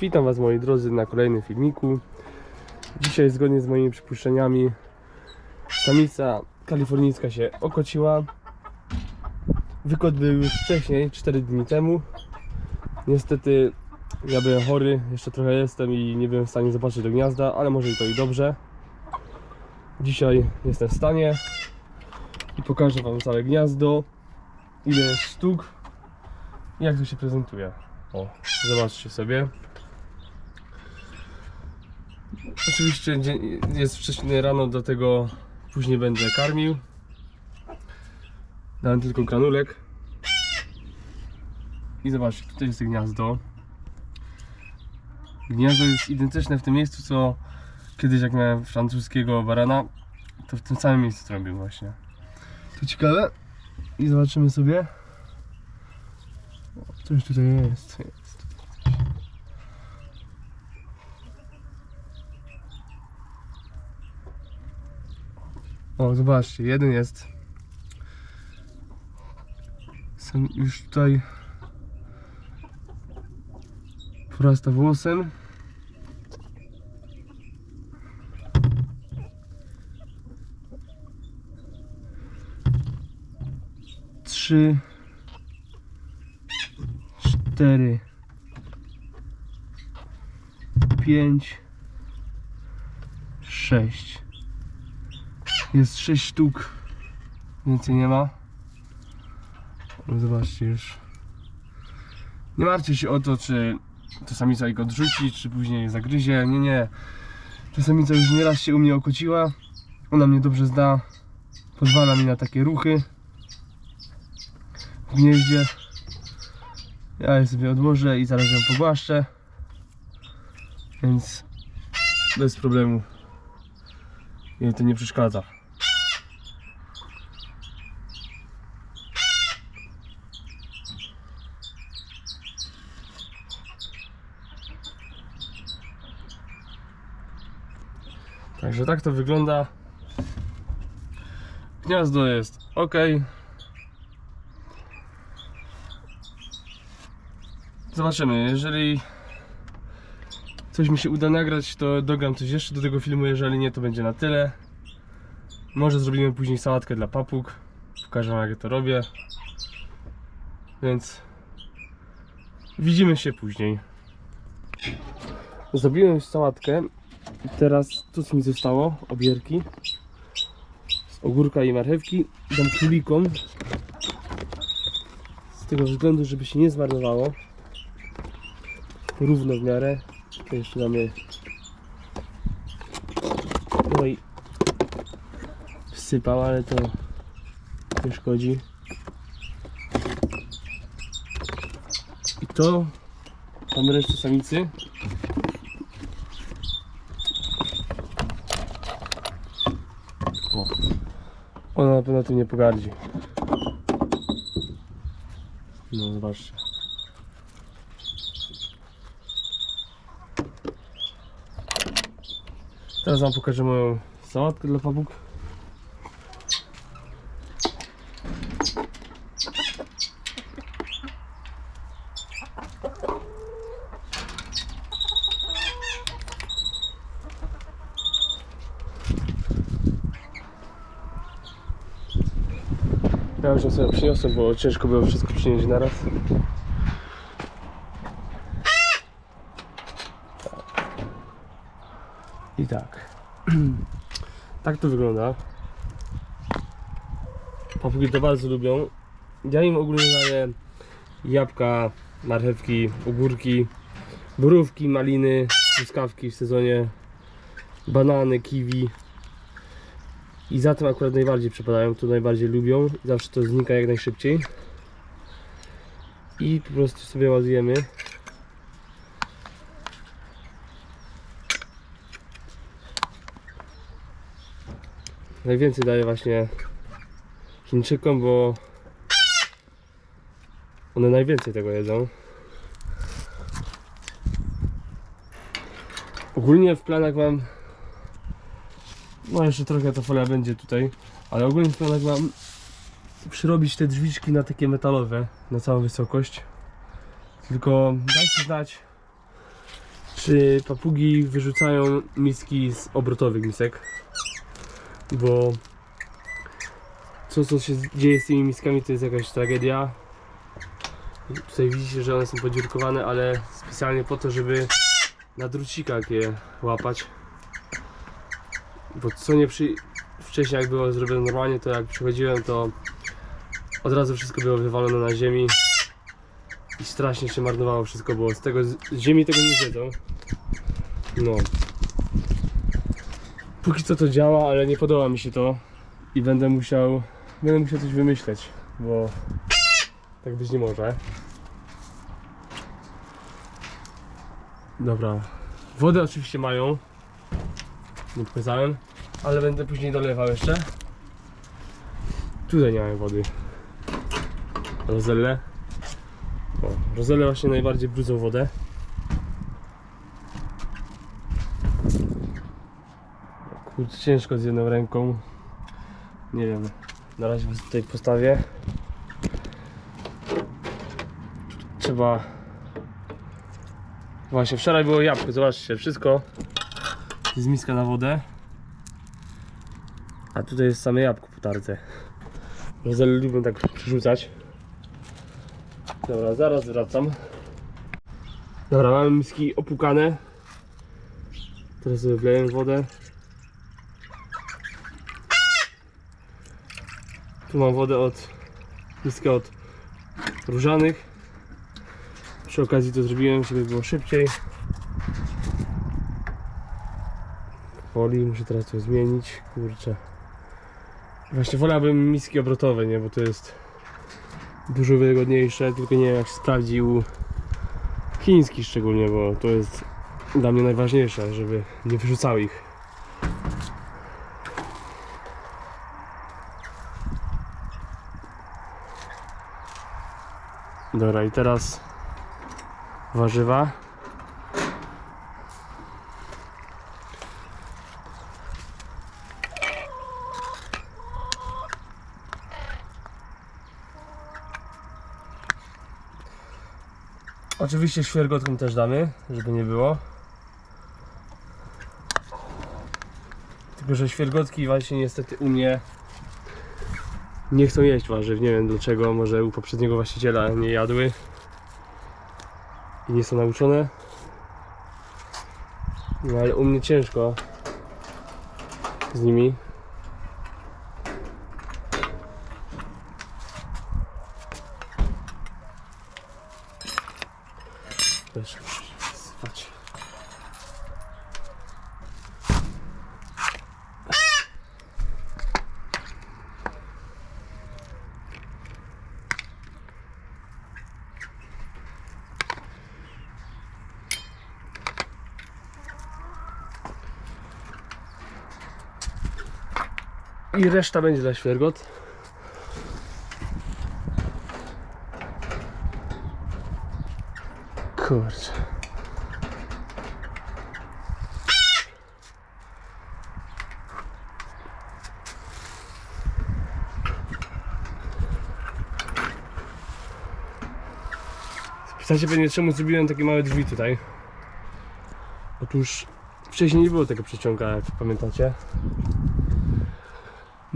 Witam Was moi drodzy na kolejnym filmiku. Dzisiaj zgodnie z moimi przypuszczeniami samica kalifornijska się okociła. Wykot był już wcześniej, 4 dni temu. Niestety ja byłem chory, jeszcze trochę jestem i nie byłem w stanie zobaczyć do gniazda, ale może i to i dobrze. Dzisiaj jestem w stanie i pokażę Wam całe gniazdo, ile jest sztuk i jak to się prezentuje. O, zobaczcie sobie. Oczywiście jest wcześniej rano, dlatego później będę karmił. Dałem tylko granulek. I zobaczcie, tutaj jest gniazdo. Gniazdo jest identyczne w tym miejscu, co kiedyś jak miałem francuskiego barana, to w tym samym miejscu robił właśnie. To ciekawe. I zobaczymy sobie. O, Coś tutaj jest. O, zobaczcie, jeden jest. Sam już tutaj porasta włosem. Trzy, cztery, pięć, sześć. Jest 6 sztuk. Więcej nie ma. No Zobaczcie już. Nie martwcie się o to, czy to samica ich odrzuci, czy później zagryzie. Nie, nie. Ta samica już nieraz się u mnie okociła. Ona mnie dobrze zna. Pozwala mi na takie ruchy w gnieździe. Ja je sobie odłożę i zaraz ją pogłaszczę. Więc bez problemu. Jej to nie przeszkadza. Także tak to wygląda. Gniazdo jest ok. Zobaczymy, jeżeli coś mi się uda nagrać, to dogram coś jeszcze do tego filmu, jeżeli nie, to będzie na tyle. Może zrobimy później sałatkę dla papug. Pokażę wam jak to robię. Więc widzimy się później. Zrobiłem już sałatkę. I teraz to co mi zostało, obierki. Z ogórka i marchewki. Dam królikom z tego względu, żeby się nie zmarnowało. Równo w miarę. To jeszcze damy no i wsypał, ale to nie szkodzi. I to mamy resztę samicy ona na pewno tym nie pogardzi no zobaczcie Teraz wam pokażę moją sałatkę dla papug. Ją sobie przyniosłem, bo ciężko było wszystko przynieść naraz. I tak. tak to wygląda. Papugi to bardzo lubią. Ja im ogólnie daję jabłka, marchewki, ogórki, borówki, maliny, truskawki w sezonie, banany, kiwi. I za tym akurat najbardziej przepadają, to najbardziej lubią. Zawsze to znika jak najszybciej. I po prostu sobie ładujemy. Najwięcej daję właśnie Chińczykom, bo one najwięcej tego jedzą. Ogólnie w planach mam no jeszcze trochę ta folia będzie tutaj, ale ogólnie w planach mam przyrobić te drzwiczki na takie metalowe na całą wysokość. Tylko dajcie znać Czy papugi wyrzucają miski z obrotowych misek? Bo co, co się dzieje z tymi miskami to jest jakaś tragedia. Tutaj widzicie, że one są podziurkowane, ale specjalnie po to, żeby na drucikach je łapać. Bo co nie przy... wcześniej jak było zrobione normalnie, to jak przychodziłem to od razu wszystko było wywalone na ziemi i strasznie się marnowało wszystko, bo z tego z ziemi tego nie zjedzą. No. Póki co to działa, ale nie podoba mi się to i będę musiał będę musiał coś wymyśleć, bo tak być nie może. Dobra. Wodę oczywiście mają. Nie pokazałem, ale będę później dolewał jeszcze. Tutaj nie mamy wody. Rozelle. O, rozelle właśnie najbardziej brudzą wodę. Kurczę, ciężko z jedną ręką. Nie wiem. Na razie was tutaj postawię. Trzeba. Właśnie, wczoraj było jabłko, zobaczcie, wszystko z miska na wodę. A tutaj jest same jabłko po tarce. Rozele lubią tak przerzucać. Dobra, zaraz wracam. Dobra, mamy miski opłukane. Teraz sobie wleję wodę. Tu mam wodę od miskę od różanych. Przy okazji to zrobiłem, żeby było szybciej. Woli, muszę teraz to zmienić. Kurczę. Właśnie wolałbym miski obrotowe, nie? Bo to jest dużo wygodniejsze, tylko nie wiem jak się sprawdził chiński szczególnie, bo to jest dla mnie najważniejsze, żeby nie wyrzucały ich. Dobra i teraz warzywa. Oczywiście świergotką też damy, żeby nie było. Tylko, że świergotki właśnie niestety u mnie nie chcą jeść warzyw. Nie wiem dlaczego, może u poprzedniego właściciela nie jadły i nie są nauczone. No ale u mnie ciężko z nimi. Też muszę spać. I reszta będzie dla świergot. Kurczę. Pytacie pewnie czemu zrobiłem takie małe drzwi tutaj. Otóż wcześniej nie było tego przeciąga, jak pamiętacie.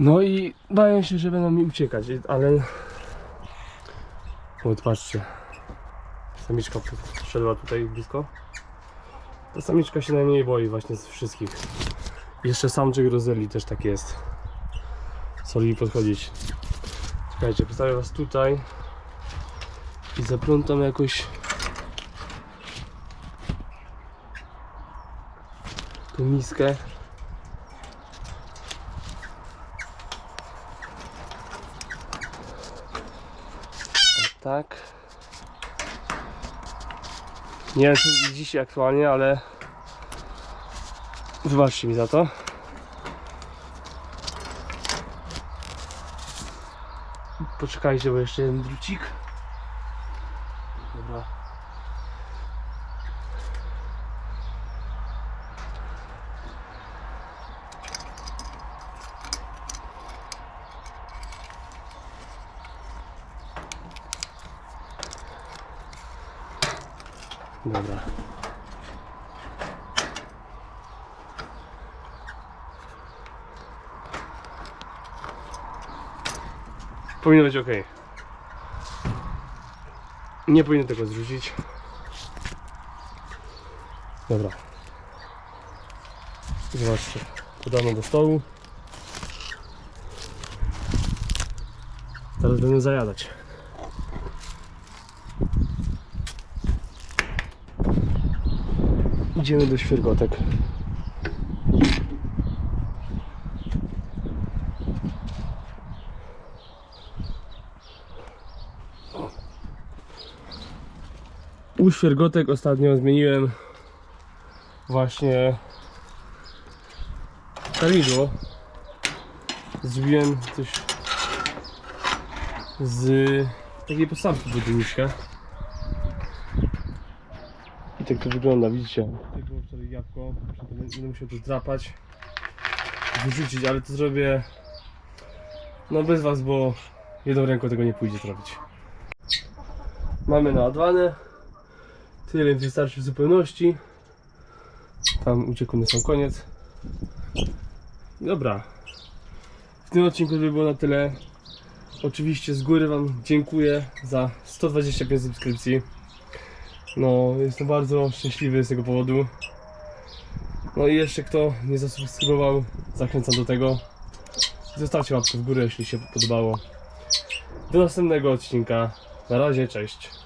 No i baję się, że będą mi uciekać, ale... O, patrzcie. Samiczka wszedła tutaj blisko. Ta samiczka się najmniej boi właśnie z wszystkich. Jeszcze samczyk rozeli też tak jest. Soli podchodzić. Czekajcie, postawię was tutaj. I zaplątam jakoś... tą miskę. Tak. Nie wiem co widzicie aktualnie, ale wybaczcie mi za to. Poczekajcie, bo jeszcze jeden drucik. Dobra. Powinno być ok. Nie powinien tego zrzucić. Dobra. Zobaczcie. Podano do stołu. Teraz będę zajadać. Idziemy do świergotek. U świergotek ostatnio zmieniłem właśnie kalidło. Zrobiłem coś z takiej podstawki budowniczka. I tak to wygląda, widzicie? Tak było wczoraj jabłko, będę musiał to zdrapać, wyrzucić, ale to zrobię no bez was, bo jedną ręką tego nie pójdzie zrobić. Mamy naładowane. Tyle wystarczy w zupełności. Tam uciekł na sam koniec. Dobra. W tym odcinku by było na tyle. Oczywiście z góry Wam dziękuję za 125 subskrypcji. No, jestem bardzo szczęśliwy z tego powodu. No i jeszcze kto nie zasubskrybował, zachęcam do tego. Zostawcie łapkę w górę, jeśli się podobało. Do następnego odcinka. Na razie, cześć.